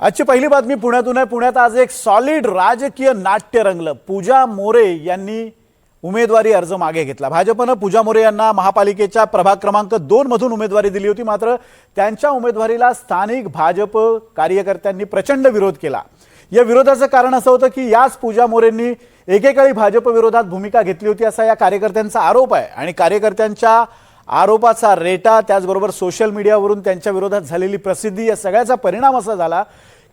आजची पहिली बातमी पुण्यातून आहे. पुण्यात आज एक सॉलिड राजकीय नाट्य रंगलं. पूजा मोरे यांनी उमेदवारी अर्ज मागे घेतला. भाजपनं पूजा मोरे यांना महापालिकेच्या प्रभाग क्रमांक दोन मधून उमेदवारी दिली होती. मात्र त्यांच्या उमेदवारीला स्थानिक भाजप कार्यकर्त्यांनी प्रचंड विरोध केला. या विरोधाचं कारण असं होतं की याच पूजा मोरेंनी एकेकाळी भाजप विरोधात भूमिका घेतली होती असा या कार्यकर्त्यांचा आरोप आहे. आणि कार्यकर्त्यांच्या आरोपाचा रेटा त्याचबरोबर सोशल मीडियावरून त्यांच्या विरोधात झालेली प्रसिद्धी या सगळ्याचा परिणाम असा झाला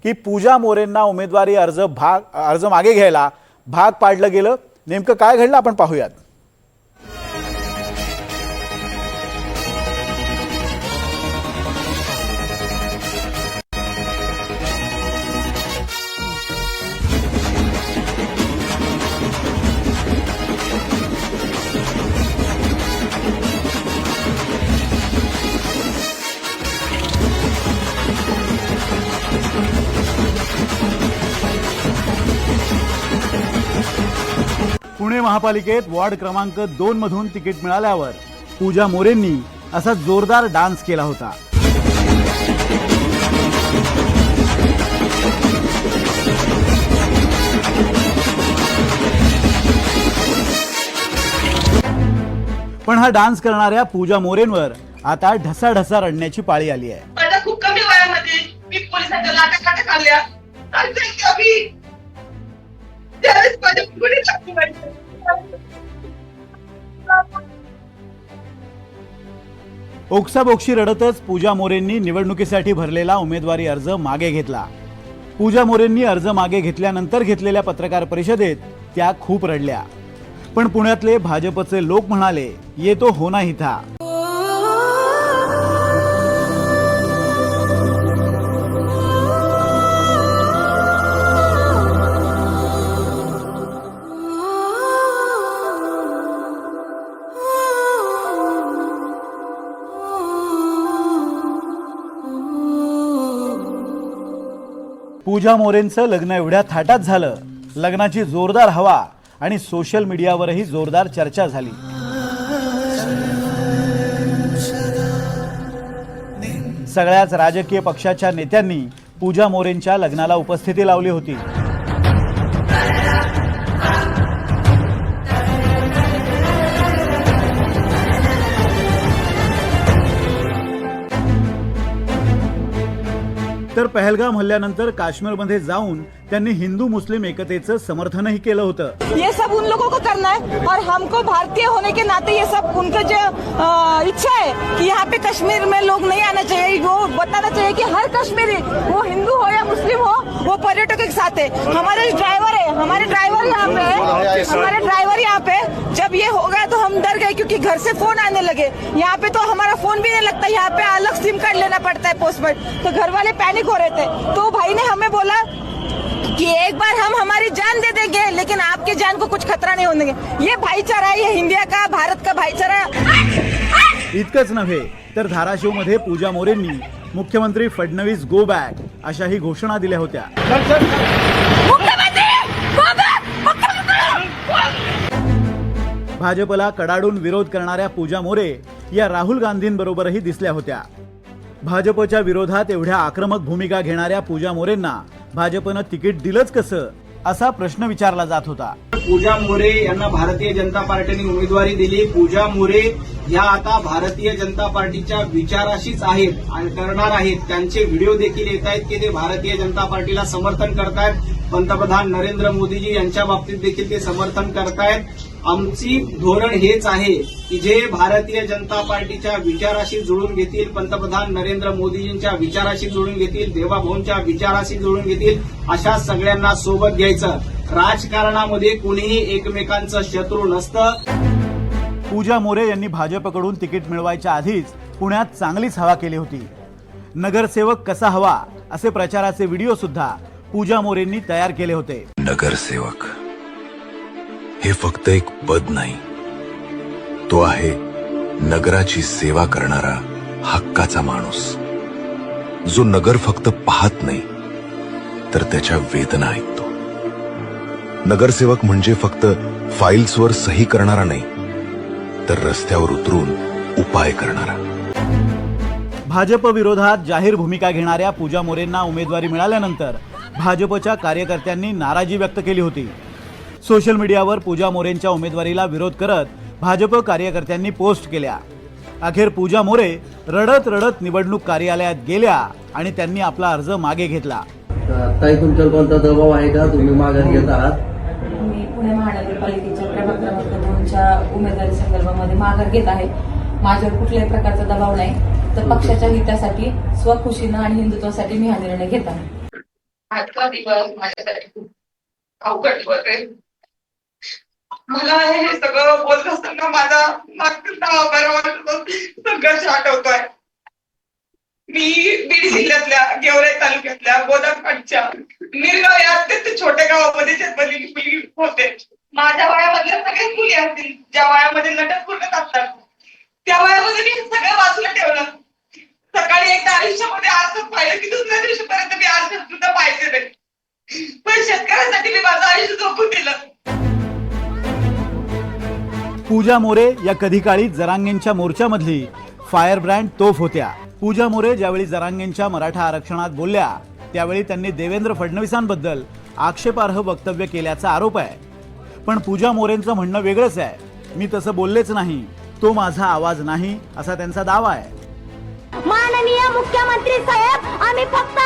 की पूजा मोरेंना उमेदवारी अर्ज भाग अर्ज मागे घ्यायला भाग पाडलं गेलं. नेमकं काय घडलं आपण पाहूयात. पुणे महापालिकेत वॉर्ड क्रमांक दोन मधून तिकीट मिळाल्यावर पूजा मोरेंनी असा जोरदार डान्स केला होता. पण हा डान्स करणाऱ्या पूजा मोरेंवर आता ढसाढसा रडण्याची पाळी आली आहे. माझ्या खूप कमी वयामध्ये मी पोलिसांच्या लाटा काट्या खाल्ल्या. आणि ते कमी. त्यावेळेस माझ्या गुन्हे टाकली ओक्साबोक्शी रडतच पूजा मोरेंनी निवडणुकीसाठी भरलेला उमेदवारी अर्ज मागे घेतला. पूजा मोरेंनी अर्ज मागे घेतल्यानंतर घेतलेल्या पत्रकार परिषदेत त्या खूप रडल्या. पण पुण्यातले भाजपचे लोक म्हणाले ये तो होना ही था. पूजा मोरेंचं लग्न एवढ्या थाटात झालं. लग्नाची जोरदार हवा आणि सोशल मीडियावरही जोरदार चर्चा झाली. सगळ्याच राजकीय पक्षाच्या नेत्यांनी पूजा मोरेंच्या लग्नाला उपस्थिती लावली होती. तर पहलगाम हल्ल्यानंतर काश्मीरमध्ये जाऊन त्यांनी हिंदू मुस्लिम एकतेचं समर्थनही केलं होतं. ये सब उन लोगों को करना है और हमको भारतीय होने के नाते ये सब उनका जो इच्छा है कि यहाँ पे कश्मीर में लोग नहीं आना चाहिए वो बताना चाहिए कि हर कश्मीरी वो हिंदू हो या मुस्लिम हो वो पर्यटकों के साथ है। हमारे ड्राइवर है हमारे ड्राइवर यहाँ पे है हमारे ड्राइवर यहाँ पे जब ये हो गया तो हम डर गए क्योंकि घर से फोन आने लगे। यहाँ पे तो हमारा फोन भी नहीं लगता यहाँ पे अलग सिम कार्ड लेना पड़ता है पोस्ट पर तो घर वाले पैनिक हो रहे थे। तो भाई ने हमें बोला कि एक बार हम हमारी जान दे देंगे लेकिन आपके जान को कुछ खतरा नहीं होने ये भाईचारा है ये इंडिया का भारत का भाईचारा इतकंच नव्हे तर धाराशिवमध्ये पूजा मोरेंनी मुख्यमंत्री फडणवीस गो बॅक अशाही घोषणा दिल्या होत्या. भाजपला कडाडून विरोध करणाऱ्या पूजा मोरे या राहुल गांधींबरोबरही दिसल्या होत्या. भाजपच्या विरोधात एवढ्या आक्रमक भूमिका घेणाऱ्या पूजा मोरेंना भाजपनं तिकीट दिलंच कसं असा प्रश्न विचारला जात होता. पूजा मोरे यांना भारतीय जनता पार्टीने उमेदवारी दिली. पूजा मोरे ह्या आता भारतीय जनता पार्टीच्या विचाराशीच आहेत आणि करणार आहेत. त्यांचे व्हिडिओ देखील येत आहेत की ते भारतीय जनता पार्टीला समर्थन करतायत. पंतप्रधान नरेंद्र मोदीजी यांच्या बाबतीत देखील ते समर्थन करतायत. आमची धोरण हेच आहे की जे भारतीय जनता पार्टीच्या विचाराशी जुळून घेतील पंतप्रधान नरेंद्र मोदीजींच्या विचाराशी जुळून घेतील देवाभाऊंच्या विचाराशी जुळून घेतील अशा सगळ्यांना सोबत घ्यायचं. राजकारणामध्ये कुणीही एकमेकांचं शत्रू नसतं. पूजा मोरे यांनी भाजपकडून तिकीट मिळवायच्या आधीच पुण्यात चांगलीच हवा केली होती. नगरसेवक कसा हवा असे प्रचाराचे व्हिडिओ सुद्धा पूजा मोरेंनी तयार केले होते. नगरसेवक. हे फक्त एक पद नाही. तो आहे नगराची सेवा करणारा हक्काचा माणूस. जो नगर फक्त पाहत नाही तर त्याच्या वेदना ऐकतो. नगरसेवक म्हणजे फक्त फाईल्सवर सही करणारा नाही तर रस्त्यावर उतरून उपाय करणारा. भाजप विरोधात जाहीर भूमिका घेणाऱ्या पूजा मोरेंना उमेदवारी मिळाल्यानंतर भाजपच्या कार्यकर्त्यांनी नाराजी व्यक्त केली होती. सोशल मीडियावर पूजा मोरेंच्या उमेदवारीला विरोध करत भाजप कार्यकर्त्यांनी पोस्ट केल्या. अखेर पूजा मोरे रडत रडत निवडणूक कार्यालयात गेल्या आणि त्यांनी आपला अर्ज मागे घेतला. ताई तुमच्यावर कोणता दबाव आहे का? तुम्ही माघार घेत आहात. मी पुणे महानगरपालिकेच्या प्रभाग क्रमांक दोनच्या उमेदवारी संदर्भामध्ये माघार घेत आहे. माझ्यावर कुठल्याही प्रकारचा दबाव नाही. तर पक्षाच्या हितासाठी स्वखुशीनं आणि हिंदुत्वासाठी मी हा निर्णय घेत आहे. आजचा दिवस माझ्यासाठी खूप अवघड दिवस आहे. मला हे सगळं बोलत असताना माझा मागचं दहा बारा संघर्ष आठवतोय मी बीड जिल्ह्यातल्या गेवराई तालुक्यातल्या गोदाकाठच्या निरगाव या अत्यंत छोट्या गावामध्ये जन्मलेली मुलगी होते. माझ्या वयामधल्या सगळ्याच मुली असतील ज्या वयामध्ये लटक पूर्ण असतात त्या वयामध्ये मी सगळं वाचलं ठेवलं. सकाळी एकदा आयुष्यामध्ये आजच पाहिलं की दुसऱ्या दिवशीपर्यंत मी आज पण शेतकऱ्यासाठी मी माझं आयुष्य झोपून दिलं. पूजा मोरे या कधी काळी जरांगेंच्या मोर्चामधली फायर ब्रँड तोफ होत्या. पूजा मोरे ज्यावेळी जरांगेंच्या मराठा आरक्षणात बोलल्या त्यावेळी त्यांनी देवेंद्र फडणवीसांबद्दल आक्षेपार्ह वक्तव्य केल्याचा आरोप आहे. पण पूजा मोरेंचं म्हणणं वेगळंच आहे. मी तसं बोललेच नाही. तो माझा आवाज नाही असा त्यांचा दावा आहे. माननीय मुख्यमंत्री साहेब आम्ही फक्त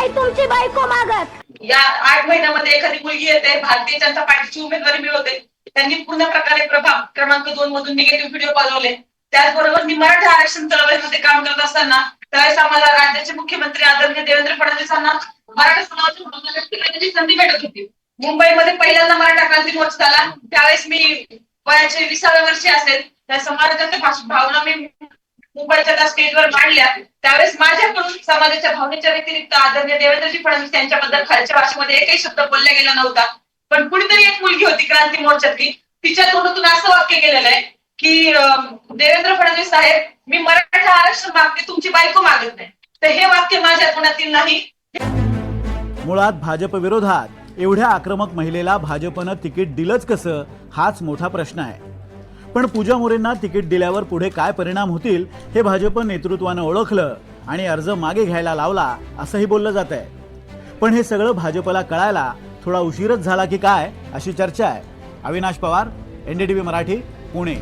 नाही तुमची बायको मागत या आठ महिन्यामध्ये एखादी मुलगी येते भारतीय जनता पार्टीची उमेदवारी मिळवते. त्यांनी पूर्ण प्रकारे प्रभाग क्रमांक दोन मधून निगेटिव्ह व्हिडिओ पाठवले. त्याचबरोबर मी मराठा आरक्षण चळवळीमध्ये काम करत असताना त्यावेळेस आम्हाला राज्याचे मुख्यमंत्री आदरणीय देवेंद्र फडणवीसांना मराठा समाजाची करण्याची संधी भेटत होती. मुंबईमध्ये पहिल्यांदा मराठा क्रांती मोर्चा झाला त्यावेळेस मी वयाचे विसाव्या वर्षी असेल. त्या समाजाच्या भावना मी मुंबईच्या त्या स्टेजवर मांडल्या. त्यावेळेस माझ्याकडून समाजाच्या भावनेच्या व्यतिरिक्त आदरणीय देवेंद्रजी फडणवीस यांच्याबद्दल खालच्या भाषेमध्ये एकही शब्द बोलला गेला नव्हता. पण कुणीतरी एक मुलगी होती क्रांती मोर्चातली. तिच्या तोंडातून असं वाक्य केलेलं आहे की देवेंद्र फडणवीस साहेब मी मराठा आरक्षण मागते तुमची बायको मागत नाही. तर हे वाक्य माझ्या तोंडातील नाही. मुळात भाजप विरोधात एवढ्या आक्रमक महिलेला भाजपनं तिकीट दिलंच कसं? हाच मोठा प्रश्न आहे. पण पूजा मोरेंना तिकीट दिल्यावर पुढे काय परिणाम होतील हे भाजप नेतृत्वानं ओळखलं आणि अर्ज मागे घ्यायला लावला असंही बोललं जात आहे पण हे सगळं भाजपला कळायला थोडा उशीरच झाला की काय अशी चर्चा आहे. अविनाश पवार एनडीटीव्ही मराठी पुणे.